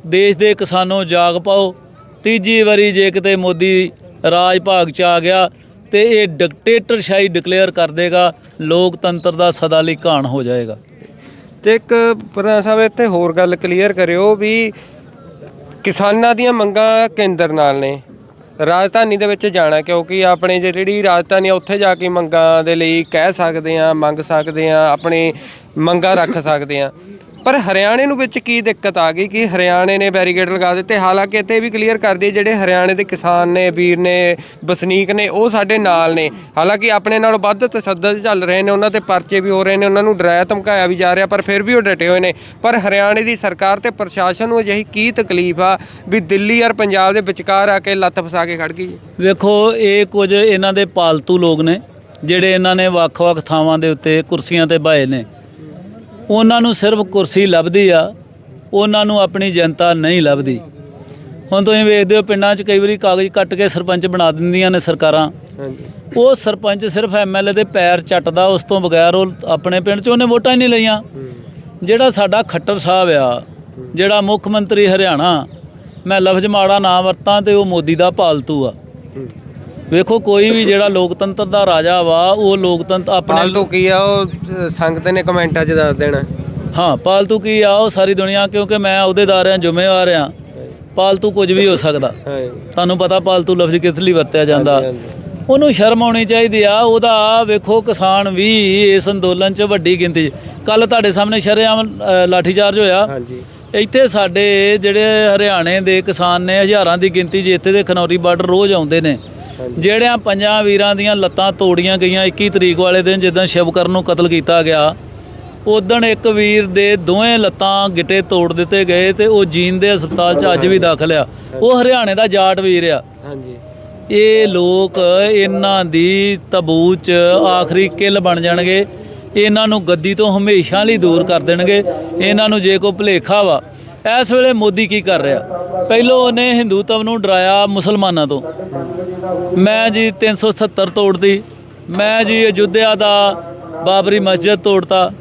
ਦੇਸ਼ ਦੇ ਕਿਸਾਨੋਂ ਜਾਗ ਪਾਓ। ਤੀਜੀ ਵਾਰੀ ਜੇ ਕਿਤੇ ਮੋਦੀ ਰਾਜ ਭਾਗ ਚ ਆ ਗਿਆ, ਤੇ ਇਹ ਡਿਕਟੇਟਰਸ਼ਾਹੀ ਡਿਕਲੇਅਰ ਕਰ ਦੇਗਾ, ਲੋਕਤੰਤਰ ਦਾ ਸਦਾ ਲਈ ਘਾਣ ਹੋ ਜਾਏਗਾ। ਤੇ ਇੱਕ ਪ੍ਰਧਾਨ ਸਾਹਿਬ, ਇੱਥੇ ਹੋਰ ਗੱਲ ਕਲੀਅਰ ਕਰਿਓ ਵੀ ਕਿਸਾਨਾਂ ਦੀਆਂ ਮੰਗਾਂ ਕੇਂਦਰ ਨਾਲ ਨੇ। ਰਾਜਧਾਨੀ ਦੇ ਵਿੱਚ ਜਾਣਾ, ਕਿਉਂਕਿ ਆਪਣੇ ਜੇ ਜਿਹੜੀ ਰਾਜਧਾਨੀ ਆ, ਉੱਥੇ ਜਾ ਕੇ ਮੰਗਾਂ ਦੇ ਲਈ ਕਹਿ ਸਕਦੇ ਆ, ਮੰਗ ਸਕਦੇ ਆ, ਆਪਣੇ ਮੰਗਾਂ ਰੱਖ ਸਕਦੇ ਆ। ਪਰ ਹਰਿਆਣੇ ਨੂੰ ਵਿੱਚ ਕੀ ਦਿੱਕਤ ਆ ਗਈ? ਕਿ ਹਰਿਆਣੇ ਨੇ ਬੈਰੀਕੇਡ ਲਗਾ ਦਿੱਤੇ? ਹਾਲਾਂਕਿ ਇੱਥੇ ਇਹ ਵੀ ਕਲੀਅਰ ਕਰ ਦਈਏ, ਜਿਹੜੇ ਹਰਿਆਣੇ ਦੇ ਕਿਸਾਨ ਨੇ, ਵੀਰ ਨੇ, ਵਸਨੀਕ ਨੇ, ਉਹ ਸਾਡੇ ਨਾਲ ਨੇ। ਹਾਲਾਂਕਿ ਆਪਣੇ ਨਾਲ ਵੱਧ ਤਸ਼ੱਦਦ ਚੱਲ ਰਹੇ ਨੇ, ਉਹਨਾਂ ਤੇ ਪਰਚੇ ਵੀ ਹੋ ਰਹੇ ਨੇ, ਉਹਨਾਂ ਨੂੰ ਡਰਾਇਆ, ਧਮਕਾਇਆ ਵੀ ਜਾ ਰਿਹਾ, ਪਰ ਫਿਰ ਵੀ ਉਹ ਡਟੇ ਹੋਏ ਨੇ। ਪਰ ਹਰਿਆਣੇ ਦੀ ਸਰਕਾਰ ਤੇ ਪ੍ਰਸ਼ਾਸਨ ਨੂੰ ਅਜਿਹੀ ਕੀ ਤਕਲੀਫ ਆ ਵੀ ਦਿੱਲੀ ਔਰ ਪੰਜਾਬ ਦੇ ਵਿਚਕਾਰ ਆ ਕੇ ਲੱਤ ਫਸਾ ਕੇ ਖੜ ਗਈ? ਵੇਖੋ, ਇਹ ਕੁਝ ਇਹਨਾਂ ਦੇ ਪਾਲਤੂ ਲੋਕ ਨੇ, ਜਿਹੜੇ ਇਹਨਾਂ ਨੇ ਵੱਖ-ਵੱਖ ਥਾਵਾਂ ਦੇ ਉੱਤੇ ਕੁਰਸੀਆਂ ਤੇ ਬਾਏ ਨੇ। ਉਹਨਾਂ ਨੂੰ ਸਿਰਫ ਕੁਰਸੀ ਲੱਭਦੀ ਆ ਉਹਨਾਂ ਨੂੰ ਆਪਣੀ ਜਨਤਾ ਨਹੀਂ ਲੱਭਦੀ। ਹੁਣ ਤੁਸੀਂ ਵੇਖਦੇ ਹੋ ਪਿੰਡਾਂ 'ਚ ਕਈ ਵਾਰੀ ਕਾਗਜ਼ ਕੱਟ ਕੇ ਸਰਪੰਚ ਬਣਾ ਦਿੰਦੀਆਂ ਨੇ ਸਰਕਾਰਾਂ। ਹਾਂਜੀ। ਉਹ ਸਰਪੰਚ ਸਿਰਫ ਐਮਐਲਏ ਦੇ ਪੈਰ ਚੱਟਦਾ ਉਸ ਤੋਂ ਬਗੈਰ ਉਹ ਆਪਣੇ ਪਿੰਡ 'ਚ ਉਹਨੇ ਵੋਟਾਂ ਹੀ ਨਹੀਂ ਲਈਆਂ। ਜਿਹੜਾ ਸਾਡਾ ਖੱਟਰ ਸਾਹਿਬ ਆ ਜਿਹੜਾ ਮੁੱਖ ਮੰਤਰੀ ਹਰਿਆਣਾ ਮੈਂ ਲਫ਼ਜ਼ ਮਾੜਾ ਨਾ ਵਰਤਾਂ ਤੇ ਉਹ ਮੋਦੀ ਦਾ ਪਾਲਤੂ ਆ। ਵੇਖੋ ਕੋਈ ਵੀ ਜਿਹੜਾ ਲੋਕਤੰਤਰ ਦਾ ਰਾਜਾ ਵਾ ਉਹ ਲੋਕਤੰਤਰ ਆਪਣੇ ਪਾਲਤੂ ਕੀ ਆ ਉਹ ਸੰਗਤ ਨੇ ਕਮੈਂਟਾਂ 'ਚ ਦੱਸ ਦੇਣਾ। ਹਾਂ ਪਾਲਤੂ ਕੀ ਆ ਉਹ ਸਾਰੀ ਦੁਨੀਆ ਕਿਉਂਕਿ ਮੈਂ ਅਹੁਦੇਦਾਰ ਆ ਜ਼ਿੰਮੇਵਾਰ ਆ ਪਾਲਤੂ ਕੁਝ ਵੀ ਹੋ ਸਕਦਾ। ਤੁਹਾਨੂੰ ਪਤਾ ਪਾਲਤੂ ਲਫ਼ਜ਼ ਕਿਸ ਲਈ ਵਰਤਿਆ ਜਾਂਦਾ। ਉਹਨੂੰ ਸ਼ਰਮ ਆਉਣੀ ਚਾਹੀਦੀ ਆ ਉਹਦਾ ਵੇਖੋ ਕਿਸਾਨ ਵੀ ਇਸ ਅੰਦੋਲਨ 'ਚ ਵੱਡੀ ਗਿਣਤੀ ਕੱਲ ਤੁਹਾਡੇ ਸਾਹਮਣੇ ਸ਼ਰੇਆਮ ਲਾਠੀਚਾਰਜ ਹੋਇਆ। ਹਾਂਜੀ। ਇੱਥੇ ਸਾਡੇ ਜਿਹੜੇ ਹਰਿਆਣੇ ਦੇ ਕਿਸਾਨ ਨੇ ਹਜ਼ਾਰਾਂ ਦੀ ਗਿਣਤੀ 'ਚ ਇੱਥੇ ਦੇ ਖਨੌਰੀ ਬਾਰਡਰ ਰੋਜ਼ ਆਉਂਦੇ ਨੇ। ਜਿਹੜਿਆਂ ਪੰਜਾਂ ਵੀਰਾਂ ਦੀਆਂ ਲੱਤਾਂ ਤੋੜੀਆਂ ਗਈਆਂ 21 ਤਰੀਕ ਵਾਲੇ ਦਿਨ ਜਿੱਦਾਂ ਸ਼ਿਵਕਰਨ ਨੂੰ ਕਤਲ ਕੀਤਾ ਗਿਆ ਉਦਣ ਇੱਕ ਵੀਰ ਦੇ ਦੋਵੇਂ ਲੱਤਾਂ ਗਿੱਟੇ ਤੋੜ ਦਿੱਤੇ ਗਏ ਤੇ ਉਹ ਜੀਨ ਦੇ ਹਸਪਤਾਲ 'ਚ ਅੱਜ ਵੀ ਦਾਖਲ ਆ। ਉਹ ਹਰਿਆਣੇ ਦਾ ਜਾਟ ਵੀਰ ਆ। ਹਾਂਜੀ। ਇਹ ਲੋਕ ਇਹਨਾਂ ਦੀ ਤਬੂਤ 'ਚ ਆਖਰੀ ਕਿੱਲ ਬਣ ਜਾਣਗੇ। ਇਹਨਾਂ ਨੂੰ ਗੱਦੀ ਤੋਂ ਹਮੇਸ਼ਾ ਲਈ ਦੂਰ ਕਰ ਦੇਣਗੇ। ਇਹਨਾਂ ਨੂੰ ਜੇ ਕੋ ਭੁਲੇਖਾ ਵਾ ਇਸ ਵੇਲੇ ਮੋਦੀ ਕੀ ਕਰ ਰਿਹਾ? ਪਹਿਲੋਂ ਉਹਨੇ ਹਿੰਦੂਤਵ ਨੂੰ ਡਰਾਇਆ ਮੁਸਲਮਾਨਾਂ ਤੋਂ। ਮੈਂ ਜੀ 370 ਤੋੜਦੀ ਮੈਂ ਜੀ ਅਯੁੱਧਿਆ ਦਾ ਬਾਬਰੀ ਮਸਜਿਦ ਤੋੜਤਾ।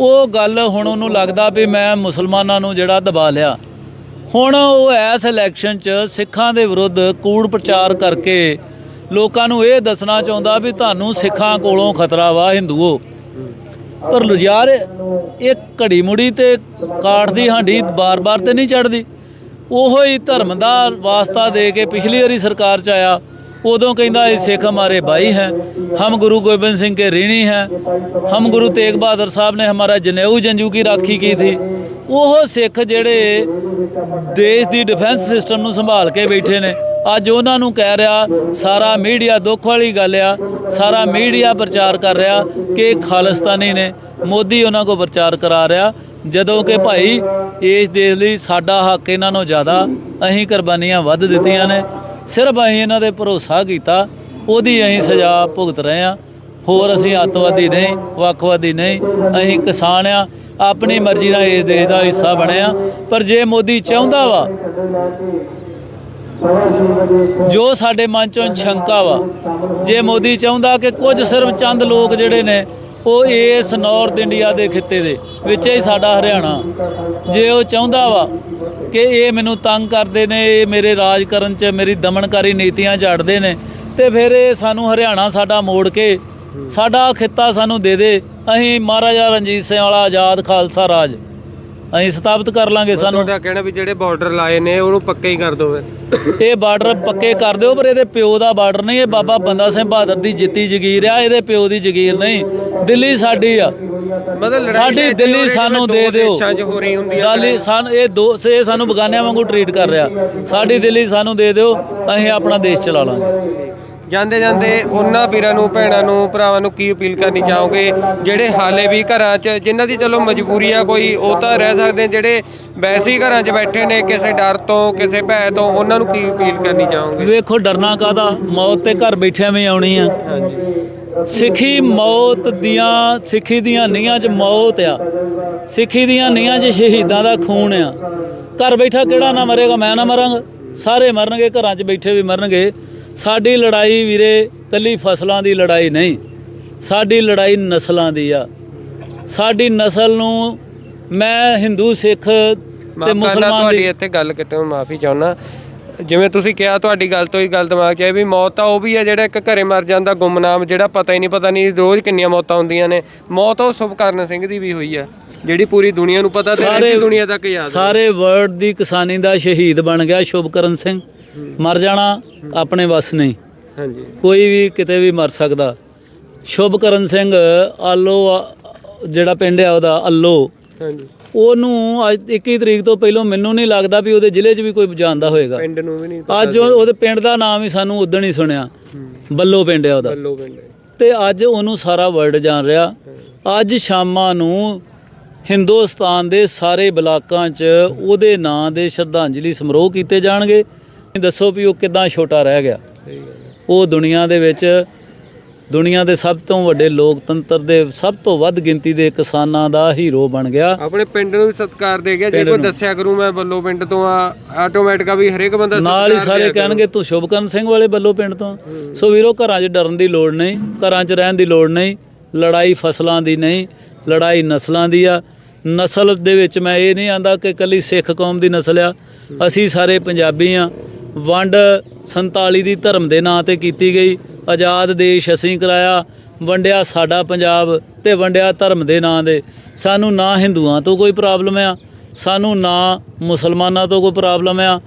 ਉਹ ਗੱਲ ਹੁਣ ਉਹਨੂੰ ਲੱਗਦਾ ਵੀ ਮੈਂ ਮੁਸਲਮਾਨਾਂ ਨੂੰ ਜਿਹੜਾ ਦਬਾ ਲਿਆ। ਹੁਣ ਉਹ ਐਸ ਇਲੈਕਸ਼ਨ 'ਚ ਸਿੱਖਾਂ ਦੇ ਵਿਰੁੱਧ ਕੂੜ ਪ੍ਰਚਾਰ ਕਰਕੇ ਲੋਕਾਂ ਨੂੰ ਇਹ ਦੱਸਣਾ ਚਾਹੁੰਦਾ ਵੀ ਤੁਹਾਨੂੰ ਸਿੱਖਾਂ ਕੋਲੋਂ ਖਤਰਾ ਵਾ ਹਿੰਦੂਓ। ਪਰ ਯਾਰ, ਇਹ ਘੜੀ ਮੁੜੀ ਤੇ ਕਾਠ ਦੀ ਹਾਂਡੀ, ਬਾਰ-ਬਾਰ ਤੇ ਨਹੀਂ ਚੜਦੀ। ਉਹੋ ਹੀ ਧਰਮ ਦਾ ਵਾਸਤਾ ਦੇ ਕੇ ਪਿਛਲੀ ਵਾਰੀ ਸਰਕਾਰ ਚ ਆਇਆ। ਉਦੋਂ ਕਹਿੰਦਾ, ਇਹ ਸਿੱਖ ਹਮਾਰੇ ਭਾਈ ਹੈ। ਹਮ ਗੁਰੂ ਗੋਬਿੰਦ ਸਿੰਘ ਕੇ ਰੀਣੀ ਹੈ। ਹਮ ਗੁਰੂ ਤੇਗ ਬਹਾਦਰ ਸਾਹਿਬ ਨੇ ਹਮਾਰਾ ਜਨੇਊ ਜੰਜੂ ਕੀ ਰਾਖੀ ਕੀ ਥੀ। ਉਹ ਸਿੱਖ ਜਿਹੜੇ ਦੇਸ਼ ਦੀ ਡਿਫੈਂਸ ਸਿਸਟਮ ਨੂੰ ਸੰਭਾਲ ਕੇ ਬੈਠੇ ਨੇ। ਅੱਜ ਉਹਨਾਂ ਨੂੰ ਕਹਿ ਰਿਹਾ, ਸਾਰਾ ਮੀਡੀਆ ਦੁੱਖ ਵਾਲੀ ਗੱਲ ਆ। ਸਾਰਾ ਮੀਡੀਆ ਪ੍ਰਚਾਰ ਕਰ ਰਿਹਾ ਕਿ ਖਾਲਿਸਤਾਨੀ ਨੇ। ਮੋਦੀ ਉਹਨਾਂ ਕੋ ਪ੍ਰਚਾਰ ਕਰਾ ਰਿਹਾ। ਜਦੋਂ ਕਿ ਭਾਈ, ਇਸ ਦੇਸ਼ ਲਈ ਸਾਡਾ ਹੱਕ ਇਹਨਾਂ ਨੂੰ ਜ਼ਿਆਦਾ। ਅਸੀਂ ਕੁਰਬਾਨੀਆਂ ਵੱਧ ਦਿੱਤੀਆਂ ਨੇ। ਸਿਰਫ ਅਸੀਂ ਇਹਨਾਂ ਦੇ ਭਰੋਸਾ ਕੀਤਾ, ਉਹਦੀ ਅਸੀਂ ਸਜ਼ਾ ਭੁਗਤ ਰਹੇ ਹਾਂ। ਹੋਰ ਅਸੀਂ ਅੱਤਵਾਦੀ ਨਹੀਂ, ਵੱਖਵਾਦੀ ਨਹੀਂ, ਅਸੀਂ ਕਿਸਾਨ ਆ ਆਪਣੀ ਮਰਜ਼ੀ ਨਾਲ ਇਸ ਦੇਸ਼ ਦਾ ਹਿੱਸਾ ਬਣਿਆ। ਪਰ ਜੇ ਮੋਦੀ ਚਾਹੁੰਦਾ ਵਾ, ਜੋ ਸਾਡੇ ਮਨ ਚੋਂ ਸ਼ੰਕਾ ਵਾ, ਜੇ ਮੋਦੀ ਚਾਹੁੰਦਾ ਕਿ ਕੁਝ ਸਿਰਫ ਚੰਦ ਲੋਕ ਜਿਹੜੇ ਨੇ ਉਹ ਇਸ ਨਾਰਥ ਇੰਡੀਆ ਦੇ ਖਿੱਤੇ ਦੇ, ਵਿੱਚ ਹੀ ਸਾਡਾ ਹਰਿਆਣਾ। ਜੇ ਉਹ ਚਾਹੁੰਦਾ ਵਾ ਕਿ ਇਹ ਮੈਨੂੰ ਤੰਗ ਕਰਦੇ ਨੇ, ਇਹ ਮੇਰੇ ਰਾਜ ਕਰਨ ਚ ਮੇਰੀ ਦਮਨਕਾਰੀ ਨੀਤੀਆਂ ਝਾੜਦੇ ਨੇ, ਤੇ ਫਿਰ ਇਹ ਸਾਨੂੰ ਹਰਿਆਣਾ ਸਾਡਾ ਮੋੜ ਕੇ, ਸਾਡਾ ਖਿੱਤਾ ਸਾਨੂੰ ਦੇ ਦੇ। ਅਸੀਂ ਮਹਾਰਾਜਾ ਰਣਜੀਤ ਸਿੰਘ ਵਾਲਾ ਆਜ਼ਾਦ ਖਾਲਸਾ ਰਾਜ। ਅਸੀਂ ਸਥਾਪਿਤ ਕਰ ਲਾਂਗੇ ਸਾਨੂੰ। ਤੁਹਾਡਾ ਕਹਿਣਾ ਵੀ ਜਿਹੜੇ ਬਾਰਡਰ ਲਾਏ ਨੇ ਉਹਨੂੰ ਪੱਕੇ ਹੀ ਕਰ ਦਿਓ ਇਹ ਬਾਰਡਰ ਪੱਕੇ ਕਰ ਦਿਓ ਪਰ ਇਹਦੇ ਪਿਓ ਦਾ ਬਾਰਡਰ ਨਹੀਂ ਇਹ ਬਾਬਾ ਬੰਦਾ ਸਿੰਘ ਬਹਾਦਰ ਦੀ ਜਿੱਤੀ ਜਗੀਰ ਆ ਇਹਦੇ ਪਿਓ ਦੀ ਜਗੀਰ ਨਹੀਂ। ਦਿੱਲੀ ਸਾਡੀ ਆ। ਮਤਲਬ ਸਾਡੀ ਦਿੱਲੀ ਸਾਨੂੰ ਦੇ ਦਿਓ। ਦਿੱਲੀ ਸਾਨੂੰ ਇਹ ਦੋ ਇਹ ਸਾਨੂੰ ਬਗਾਨਿਆਂ ਵਾਂਗੂ ਟਰੀਟ ਕਰ ਰਿਹਾ। ਸਾਡੀ ਦਿੱਲੀ ਸਾਨੂੰ ਦੇ ਦਿਓ ਅਸੀਂ ਆਪਣਾ ਦੇਸ਼ ਚਲਾ ਲਾਂਗੇ। ਜਾਂਦੇ ਜਾਂਦੇ ਉਹਨਾਂ ਵੀਰਾਂ ਨੂੰ ਭੈਣਾਂ ਨੂੰ ਭਰਾਵਾਂ ਨੂੰ ਕੀ ਅਪੀਲ ਕਰਨੀ ਚਾਹੋਗੇ? ਜਿਹੜੇ ਹਾਲੇ ਵੀ ਘਰਾਂ 'ਚ ਜਿਨ੍ਹਾਂ ਦੀ ਚਲੋ ਮਜਬੂਰੀ ਆ ਕੋਈ ਉਹ ਤਾਂ ਰਹਿ ਸਕਦੇ ਜਿਹੜੇ ਵੈਸੇ ਹੀ ਘਰਾਂ 'ਚ ਬੈਠੇ ਨੇ ਕਿਸੇ ਡਰ ਤੋਂ ਕਿਸੇ ਭੈ ਤੋਂ ਉਹਨਾਂ ਨੂੰ ਕੀ ਅਪੀਲ ਕਰਨੀ ਚਾਹੋਗੇ? ਵੇਖੋ ਡਰਨਾ ਕਾਦਾ ਮੌਤ ਤੇ ਘਰ ਬੈਠਿਆਂ ਵੀ ਆਉਣੀ ਆ। ਸਿੱਖੀ ਮੌਤ ਦੀਆਂ ਸਿੱਖੀ ਦੀਆਂ ਨੀਹਾਂ 'ਚ ਮੌਤ ਆ। ਸਿੱਖੀ ਦੀਆਂ ਨੀਹਾਂ 'ਚ ਸ਼ਹੀਦਾਂ ਦਾ ਖੂਨ ਆ। ਘਰ ਬੈਠਾ ਕਿਹੜਾ ਨਾ ਮਰੇਗਾ ਮੈਂ ਨਾ ਮਰਾਂਗਾ। ਸਾਰੇ ਮਰਨਗੇ ਘਰਾਂ 'ਚ ਬੈਠੇ ਵੀ ਮਰਨਗੇ। ਸਾਡੀ ਲੜਾਈ ਵੀਰੇ ਕੱਲੀ ਫਸਲਾਂ ਦੀ ਲੜਾਈ ਨਹੀਂ ਸਾਡੀ ਲੜਾਈ ਨਸਲਾਂ ਦੀ ਆ। ਸਾਡੀ ਨਸਲ ਨੂੰ ਮੈਂ ਹਿੰਦੂ ਸਿੱਖ ਤੇ ਮੁਸਲਮਾਨ ਤੁਹਾਡੀ ਇੱਥੇ ਗੱਲ ਕੱਟੋ ਮਾਫੀ ਚਾਹੁੰਦਾ। ਜਿਵੇਂ ਤੁਸੀਂ ਕਿਹਾ ਤੁਹਾਡੀ ਗੱਲ ਤੋਂ ਹੀ ਗੱਲ ਦਿਮਾਗ 'ਚ ਆਈ ਵੀ ਮੌਤ ਤਾਂ ਉਹ ਵੀ ਹੈ ਜਿਹੜਾ ਇੱਕ ਘਰੇ ਮਰ ਜਾਂਦਾ ਗੁੰਮਨਾਮ ਜਿਹੜਾ ਪਤਾ ਹੀ ਨਹੀਂ ਪਤਾ ਨਹੀਂ ਰੋਜ਼ ਕਿੰਨੀਆਂ ਮੌਤਾਂ ਹੁੰਦੀਆਂ ਨੇ। ਮੌਤ ਉਹ ਸੁਭਕਰਨ ਸਿੰਘ ਦੀ ਵੀ ਹੋਈ ਆ ਜਿਹੜੀ ਪੂਰੀ ਦੁਨੀਆ ਨੂੰ ਪਤਾ ਤੇ ਸਾਰੇ ਦੁਨੀਆ ਤੱਕ ਯਾਦ। ਸਾਰੇ ਵਰਲਡ ਦੀ ਕਿਸਾਨੀ ਦਾ ਸ਼ਹੀਦ ਬਣ ਗਿਆ ਸ਼ੁਭਕਰਨ ਸਿੰਘ। ਮਰ ਜਾਣਾ ਆਪਣੇ ਵੱਸ ਨਹੀਂ। ਹਾਂਜੀ। ਕੋਈ ਵੀ ਕਿਤੇ ਵੀ ਮਰ ਸਕਦਾ। ਸ਼ੁਭਕਰਨ ਸਿੰਘ ਆਲੋ ਜਿਹੜਾ ਪਿੰਡ ਆ ਉਹਦਾ ਅੱਲੋ ਹਾਂਜੀ। ਉਹਨੂੰ ਅੱਜ 21 ਤਰੀਕ ਤੋਂ ਪਹਿਲਾਂ ਮੈਨੂੰ ਨਹੀਂ ਲੱਗਦਾ ਵੀ ਉਹਦੇ ਜ਼ਿਲ੍ਹੇ 'ਚ ਵੀ ਕੋਈ ਜਾਣਦਾ ਹੋਏਗਾ। ਪਿੰਡ ਨੂੰ ਵੀ ਨਹੀਂ ਅੱਜ ਉਹ- ਉਹਦੇ ਪਿੰਡ ਦਾ ਨਾਮ ਹੀ ਸਾਨੂੰ ਉਦੋਂ ਹੀ ਸੁਣਿਆ। ਬੱਲੋ ਪਿੰਡ ਆ ਉਹਦਾ। ਬੱਲੋ ਪਿੰਡ। ਤੇ ਅੱਜ ਉਹਨੂੰ ਸਾਰਾ ਵਰਲਡ ਜਾਣ ਰਿਹਾ। ਅੱਜ ਸ਼ਾਮਾਂ ਨੂੰ ਹਿੰਦੁਸਤਾਨ ਦੇ ਸਾਰੇ ਬਲਾਕਾਂ 'ਚ ਉਹਦੇ ਨਾਂ ਦੇ ਸ਼ਰਧਾਂਜਲੀ ਸਮਾਰੋਹ ਕੀਤੇ ਜਾਣਗੇ। ਦੱਸੋ ਵੀ ਉਹ ਕਿਦਾਂ ਛੋਟਾ ਰਹਿ ਗਿਆ। ਉਹ ਦੁਨੀਆ ਦੇ ਵਿੱਚ ਦੁਨੀਆ ਦੇ ਸਭ ਤੋਂ ਵੱਡੇ ਲੋਕਤੰਤਰ ਦੇ ਸਭ ਤੋਂ ਵੱਧ ਗਿਣਤੀ ਦੇ ਕਿਸਾਨਾਂ ਦਾ ਹੀਰੋ ਬਣ ਗਿਆ ਆਪਣੇ ਪਿੰਡ ਨੂੰ ਵੀ ਸਤਿਕਾਰ ਦੇ ਗਿਆ ਜੇ ਕੋਈ ਦੱਸਿਆ ਕਰੂ ਮੈਂ ਬੱਲੋ ਪਿੰਡ ਤੋਂ ਆ ਆਟੋਮੈਟਿਕਾ ਵੀ ਹਰੇਕ ਬੰਦਾ ਨਾਲ ਹੀ ਸਾਰੇ। ਕਹਿਣਗੇ ਤੂੰ ਸ਼ੁਭਕਰਨ ਸਿੰਘ ਵਾਲੇ ਬੱਲੋ ਪਿੰਡ ਤੋਂ ਸੋ ਵੀਰੋ ਘਰਾਂ 'ਚ ਡਰਨ ਦੀ ਲੋੜ ਨਹੀਂ ਘਰਾਂ 'ਚ ਰਹਿਣ ਦੀ ਲੋੜ ਨਹੀਂ ਲੜਾਈ ਫਸਲਾਂ ਦੀ ਨਹੀਂ ਲੜਾਈ ਨਸਲਾਂ ਦੀ ਆ ਨਸਲ ਦੇ ਵਿੱਚ ਮੈਂ ਇਹ ਨਹੀਂ ਆਂਦਾ ਕਿ ਕੱਲੀ ਸਿੱਖ ਕੌਮ ਦੀ ਨਸਲ ਆ ਅਸੀਂ ਸਾਰੇ ਪੰਜਾਬੀ ਆ ਵੰਡ 47 ਦੀ ਧਰਮ ਦੇ ਨਾਂ ਤੇ ਕੀਤੀ ਗਈ। ਆਜ਼ਾਦ ਦੇਸ਼ ਅਸੀਂ ਕਰਾਇਆ। ਵੰਡਿਆ ਸਾਡਾ ਪੰਜਾਬ ਤੇ ਵੰਡਿਆ ਧਰਮ ਦੇ ਨਾਂ ਦੇ। ਸਾਨੂੰ ਨਾ ਹਿੰਦੂਆਂ ਤੋਂ ਕੋਈ ਪ੍ਰੋਬਲਮ ਆ। ਸਾਨੂੰ ਨਾ ਮੁਸਲਮਾਨਾਂ ਤੋਂ ਕੋਈ ਪ੍ਰੋਬਲਮ ਆ।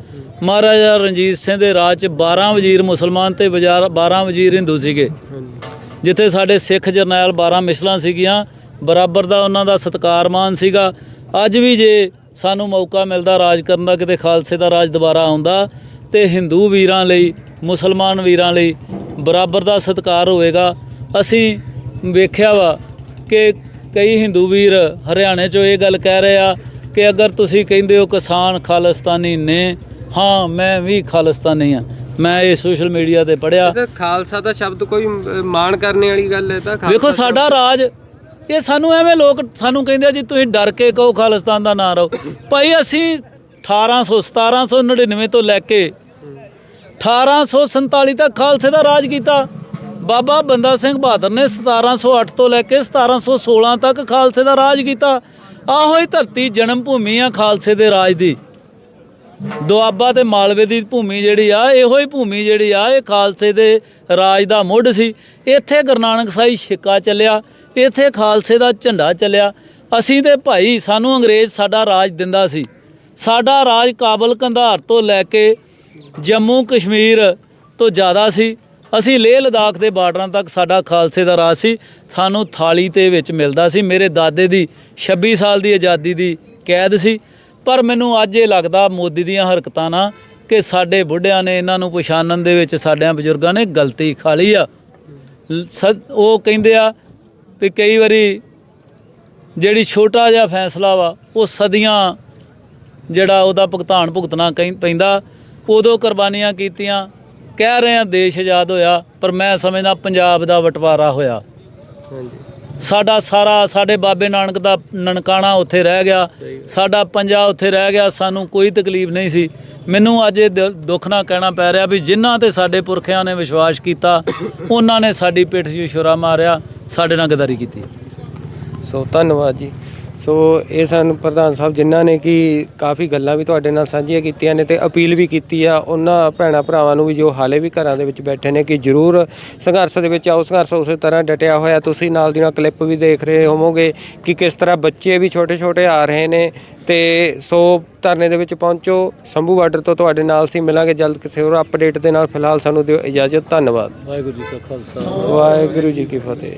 ਮਹਾਰਾਜਾ ਰਣਜੀਤ ਸਿੰਘ ਦੇ ਰਾਜ ਚ 12 ਵਜ਼ੀਰ ਮੁਸਲਮਾਨ ਤੇ ਬਜ਼ਾਰ 12 ਵਜ਼ੀਰ ਹਿੰਦੂ ਸੀਗੇ। ਜਿੱਥੇ ਸਾਡੇ ਸਿੱਖ ਜਰਨੈਲ 12 ਮਿਸਲਾਂ ਸੀਗੀਆਂ। ਬਰਾਬਰ ਦਾ ਉਹਨਾਂ ਦਾ ਸਤਕਾਰ ਮਾਨ ਸੀਗਾ। ਅੱਜ ਵੀ ਜੇ ਸਾਨੂੰ ਮੌਕਾ ਮਿਲਦਾ ਰਾਜ ਕਰਨ ਦਾ ਕਿਤੇ ਖਾਲਸੇ ਦਾ ਰਾਜ ਦੁਬਾਰਾ ਆਉਂਦਾ ਤੇ ਹਿੰਦੂ ਵੀਰਾਂ ਲਈ ਮੁਸਲਮਾਨ ਵੀਰਾਂ ਲਈ ਬਰਾਬਰ ਦਾ ਸਤਕਾਰ ਹੋਵੇਗਾ। ਅਸੀਂ ਵੇਖਿਆ ਵਾ ਕਿ ਕਈ ਹਿੰਦੂ ਵੀਰ ਹਰਿਆਣੇ 'ਚੋਂ ਇਹ ਗੱਲ ਕਹਿ ਰਹੇ ਆ ਕਿ ਅਗਰ ਤੁਸੀਂ ਕਹਿੰਦੇ ਹੋ ਕਿਸਾਨ ਖਾਲਿਸਤਾਨੀ ਨੇ ਹਾਂ ਮੈਂ ਵੀ ਖਾਲਿਸਤਾਨੀ ਆ। ਮੈਂ ਇਹ ਸੋਸ਼ਲ ਮੀਡੀਆ ਤੇ ਪੜਿਆ ਖਾਲਸਾ ਦਾ ਸ਼ਬਦ ਕੋਈ ਮਾਣ ਕਰਨੇ ਵਾਲੀ ਗੱਲ ਹੈ ਤਾਂ ਵੇਖੋ ਸਾਡਾ ਰਾਜ ਇਹ ਸਾਨੂੰ ਐਵੇਂ ਲੋਕ ਸਾਨੂੰ ਕਹਿੰਦੇ ਆ ਜੀ, ਤੁਸੀਂ ਡਰ ਕੇ ਕਹੋ ਖਾਲਿਸਤਾਨ ਦਾ ਨਾਂ ਰਹੋ ਭਾਈ ਅਸੀਂ 1800 1799 ਤੋਂ ਲੈ ਕੇ 1847 ਤੱਕ ਖਾਲਸੇ ਦਾ ਰਾਜ ਕੀਤਾ। ਬਾਬਾ ਬੰਦਾ ਸਿੰਘ ਬਹਾਦਰ ਨੇ 1708 ਤੋਂ ਲੈ ਕੇ 1716 ਤੱਕ ਖਾਲਸੇ ਦਾ ਰਾਜ ਕੀਤਾ। ਆਹੋ ਹੀ ਧਰਤੀ ਜਨਮ ਭੂਮੀ ਆ ਖਾਲਸੇ ਦੇ ਰਾਜ ਦੀ। ਦੁਆਬਾ ਤੇ ਮਾਲਵੇ ਦੀ ਭੂਮੀ ਜਿਹੜੀ ਆ, ਇਹੋ ਹੀ ਭੂਮੀ ਜਿਹੜੀ ਆ, ਇਹ ਖਾਲਸੇ ਦੇ ਰਾਜ ਦਾ ਮੁੱਢ ਸੀ। ਇੱਥੇ ਗੁਰੂ ਨਾਨਕ ਸਾਹਿਬ ਛਿੱਕਾ ਚੱਲਿਆ। ਇੱਥੇ ਖਾਲਸੇ ਦਾ ਝੰਡਾ ਚੱਲਿਆ। ਅਸੀਂ ਤੇ ਭਾਈ, ਸਾਨੂੰ ਅੰਗਰੇਜ਼ ਸਾਡਾ ਰਾਜ ਦਿੰਦਾ ਸੀ। ਸਾਡਾ ਰਾਜ ਕਾਬਲ ਕੰਧਾਰ ਤੋਂ ਲੈ ਕੇ ਜੰਮੂ ਕਸ਼ਮੀਰ ਤੋਂ ਜ਼ਿਆਦਾ ਸੀ। ਅਸੀਂ ਲੇਹ ਲਦਾਖ ਦੇ ਬਾਰਡਰਾਂ ਤੱਕ ਸਾਡਾ ਖਾਲਸੇ ਦਾ ਰਾਜ ਸੀ। ਸਾਨੂੰ ਥਾਲੀ ਤੇ ਵਿੱਚ ਮਿਲਦਾ ਸੀ। ਮੇਰੇ ਦਾਦੇ ਦੀ 26 ਸਾਲ ਦੀ ਆਜ਼ਾਦੀ ਦੀ ਕੈਦ ਸੀ। ਪਰ ਮੈਨੂੰ ਅੱਜ ਇਹ ਲੱਗਦਾ ਮੋਦੀ ਦੀਆਂ ਹਰਕਤਾਂ ਨਾਲ ਕਿ ਸਾਡੇ ਬੁੱਢਿਆਂ ਨੇ ਇਹਨਾਂ ਨੂੰ ਪਛਾਣਨ ਦੇ ਵਿੱਚ ਸਾਡਿਆਂ ਬਜ਼ੁਰਗਾਂ ਨੇ ਗਲਤੀ ਖਾ ਲਈ ਆ। ਸ- ਉਹ ਕਹਿੰਦੇ ਆ ਵੀ ਕਈ ਵਾਰੀ ਜਿਹੜੀ ਛੋਟਾ ਜਿਹਾ ਫੈਸਲਾ ਵਾ, ਉਹ ਸਦੀਆਂ ਜਿਹੜਾ ਉਹਦਾ ਭੁਗਤਾਨ ਭੁਗਤਣਾ ਕਈ- ਪੈਂਦਾ। ਉਦੋਂ ਕੁਰਬਾਨੀਆਂ ਕੀਤੀਆਂ, ਕਹਿ ਰਹੇ ਆ, ਦੇਸ਼ ਆਜ਼ਾਦ ਹੋਇਆ, ਪਰ ਮੈਂ ਸਮਝਦਾ ਪੰਜਾਬ ਦਾ ਵਟਵਾਰਾ ਹੋਇਆ। ਹਾਂਜੀ। ਸਾਡਾ ਸਾਰਾ ਸਾਡੇ ਬਾਬੇ ਨਾਨਕ ਦਾ ਨਨਕਾਣਾ ਉੱਥੇ ਰਹਿ ਗਿਆ। ਸਾਡਾ ਪੰਜਾ ਉੱਥੇ ਰਹਿ ਗਿਆ, ਸਾਨੂੰ ਕੋਈ ਤਕਲੀਫ ਨਹੀਂ ਸੀ। ਮੈਨੂੰ ਅੱਜ ਇਹ ਦਿਲ- ਦੁੱਖ ਨਾਲ ਕਹਿਣਾ ਪੈ ਰਿਹਾ ਵੀ ਜਿਨ੍ਹਾਂ ਤੇ ਸਾਡੇ ਪੁਰਖਿਆਂ ਨੇ ਵਿਸ਼ਵਾਸ ਕੀਤਾ, ਉਹਨਾਂ ਨੇ ਸਾਡੀ ਪਿੱਠ 'ਚ ਛੁਰਾ ਮਾਰਿਆ, ਸਾਡੇ ਨਾਲ ਗਦਾਰੀ ਕੀਤੀ। ਸੋ ਧੰਨਵਾਦ ਜੀ। ਸੋ ਇਹ ਸਨ ਪ੍ਰਧਾਨ ਸਾਹਿਬ ਜਿਨ੍ਹਾਂ ਨੇ ਕਿ ਕਾਫੀ ਗੱਲਾਂ ਵੀ ਤੁਹਾਡੇ ਨਾਲ ਸਾਂਝੀਆਂ ਕੀਤੀਆਂ ਨੇ ਤੇ ਅਪੀਲ ਵੀ ਕੀਤੀ ਆ ਉਹਨਾਂ ਭੈਣਾ ਭਰਾਵਾਂ ਨੂੰ ਵੀ ਜੋ ਹਾਲੇ ਵੀ ਘਰਾਂ ਦੇ ਵਿੱਚ ਬੈਠੇ ਨੇ ਕਿ ਜਰੂਰ ਸੰਘਰਸ਼ ਦੇ ਵਿੱਚ ਆਓ ਸੰਘਰਸ਼ ਉਸੇ ਤਰ੍ਹਾਂ ਡਟਿਆ ਹੋਇਆ ਤੁਸੀਂ ਨਾਲ ਦੀ ਨਾਲ ਕਲਿੱਪ ਵੀ ਦੇਖ ਰਹੇ ਹੋਵੋਗੇ ਕਿ ਕਿਸ ਤਰ੍ਹਾਂ ਬੱਚੇ ਵੀ ਛੋਟੇ ਛੋਟੇ ਆ ਰਹੇ ਨੇ ਤੇ ਸੋ ਧਰਨੇ ਦੇ ਵਿੱਚ ਪਹੁੰਚੋ ਸੰਭੂ ਬਾਰਡਰ ਤੋਂ ਤੁਹਾਡੇ ਨਾਲ ਸੀ ਮਿਲਾਂਗੇ ਜਲਦ ਕਿਸੇ ਹੋਰ ਅਪਡੇਟ ਦੇ ਨਾਲ ਫਿਲਹਾਲ ਸਾਨੂੰ ਦਿਓ ਇਜਾਜ਼ਤ ਧੰਨਵਾਦ। ਵਾਹਿਗੁਰੂ ਜੀ ਕਾ ਖਾਲਸਾ। ਵਾਹਿਗੁਰੂ ਜੀ ਕੀ ਫਤਿਹ।